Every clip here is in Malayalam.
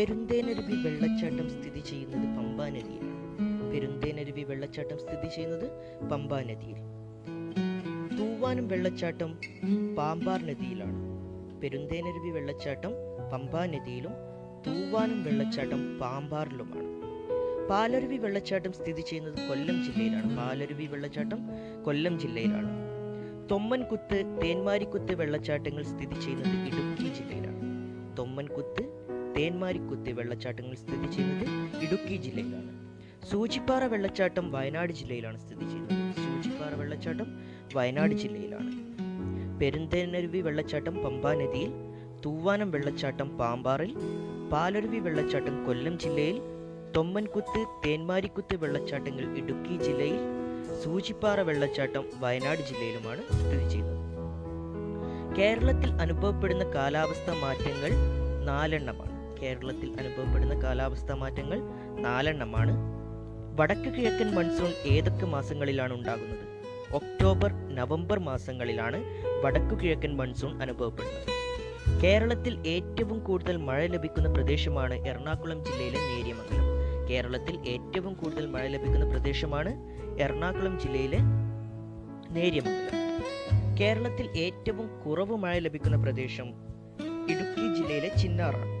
പെരുന്തേനരുവി വെള്ളച്ചാട്ടം സ്ഥിതി ചെയ്യുന്നത് പമ്പാ നദിയിലാണ്. പെരുന്തേനരുവി വെള്ളച്ചാട്ടം സ്ഥിതി ചെയ്യുന്നത് പമ്പാ നദിയിൽ തൂവാനും വെള്ളച്ചാട്ടം പാമ്പാർ നദിയിലാണ്. പെരുന്തേനരുവി വെള്ളച്ചാട്ടം പമ്പാ നദിയിലും തൂവാനും വെള്ളച്ചാട്ടം പാമ്പാറിലുമാണ്. പാലരുവി വെള്ളച്ചാട്ടം സ്ഥിതി ചെയ്യുന്നത് കൊല്ലം ജില്ലയിലാണ്. പാലരുവി വെള്ളച്ചാട്ടം കൊല്ലം ജില്ലയിലാണ്. തൊമ്മൻകുത്ത് തേന്മാരിക്കുത്ത് വെള്ളച്ചാട്ടങ്ങൾ സ്ഥിതി ചെയ്യുന്നത് ഇടുക്കി ജില്ലയിലാണ്. തൊമ്മൻകുത്ത് തേന്മാരിക്കുത്ത് വെള്ളച്ചാട്ടങ്ങൾ സ്ഥിതി ചെയ്യുന്നത് ഇടുക്കി ജില്ലയിലാണ്. സൂചിപ്പാറ വെള്ളച്ചാട്ടം വയനാട് ജില്ലയിലാണ് സ്ഥിതി ചെയ്യുന്നത്. സൂചിപ്പാറ വെള്ളച്ചാട്ടം വയനാട് ജില്ലയിലാണ്. പെരുന്തേനരുവി വെള്ളച്ചാട്ടം പമ്പാ നദിയിൽ തൂവാനം വെള്ളച്ചാട്ടം പാമ്പാറിൽ പാലരുവി വെള്ളച്ചാട്ടം കൊല്ലം ജില്ലയിൽ തൊമ്മൻകുത്ത് തേന്മാരിക്കുത്ത് വെള്ളച്ചാട്ടങ്ങൾ ഇടുക്കി ജില്ലയിൽ സൂചിപ്പാറ വെള്ളച്ചാട്ടം വയനാട് ജില്ലയിലുമാണ് സ്ഥിതി ചെയ്യുന്നത്. കേരളത്തിൽ അനുഭവപ്പെടുന്ന കാലാവസ്ഥ മാറ്റങ്ങൾ നാലെണ്ണമാണ്. കേരളത്തിൽ അനുഭവപ്പെടുന്ന കാലാവസ്ഥാ മാറ്റങ്ങൾ നാലെണ്ണമാണ്. വടക്ക് കിഴക്കൻ മൺസൂൺ ഏതൊക്കെ മാസങ്ങളിലാണ് ഉണ്ടാകുന്നത്? ഒക്ടോബർ നവംബർ മാസങ്ങളിലാണ് വടക്കു കിഴക്കൻ മൺസൂൺ അനുഭവപ്പെടുന്നത്. കേരളത്തിൽ ഏറ്റവും കൂടുതൽ മഴ ലഭിക്കുന്ന പ്രദേശമാണ് എറണാകുളം ജില്ലയിലെ നേര്യമംഗലം. കേരളത്തിൽ ഏറ്റവും കൂടുതൽ മഴ ലഭിക്കുന്ന പ്രദേശമാണ് എറണാകുളം ജില്ലയിലെ നേര്യമംഗലം. കേരളത്തിൽ ഏറ്റവും കുറവ് മഴ ലഭിക്കുന്ന പ്രദേശം ഇടുക്കി ജില്ലയിലെ ചിന്നാറാണ്.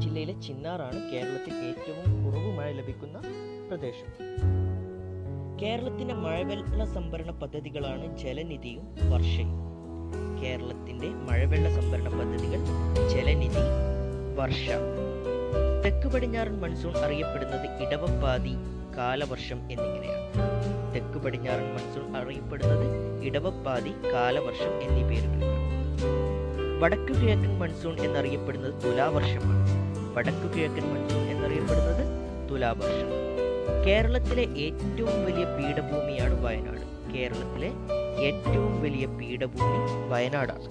ജില്ലയിലെ ചിന്നാറാണ് കേരളത്തിൽ ഏറ്റവും കുറവ് മഴ ലഭിക്കുന്ന പ്രദേശം. കേരളത്തിന്റെ മഴവെള്ള സംഭരണ പദ്ധതികളാണ് ജലനിധിയും വർഷയും. കേരളത്തിന്റെ മഴവെള്ള സംഭരണ പദ്ധതികൾ ജലനിധി വർഷ. തെക്ക് പടിഞ്ഞാറൻ മൺസൂൺ അറിയപ്പെടുന്നത് ഇടവപ്പാതി കാലവർഷം എന്നിങ്ങനെയാണ്. തെക്ക് പടിഞ്ഞാറൻ മൺസൂൺ അറിയപ്പെടുന്നത് ഇടവപ്പാതി കാലവർഷം എന്നീ പേരുകളിലാണ്. വടക്കു കിഴക്കൻ മൺസൂൺ എന്നറിയപ്പെടുന്നത് തുലാവർഷമാണ്. വടക്കു കിഴക്കൻ മൺസൂൺ എന്നറിയപ്പെടുന്നത് തുലാവർഷം. കേരളത്തിലെ ഏറ്റവും വലിയ പീഠഭൂമിയാണ് വയനാട്. കേരളത്തിലെ ഏറ്റവും വലിയ പീഠഭൂമി വയനാടാണ്.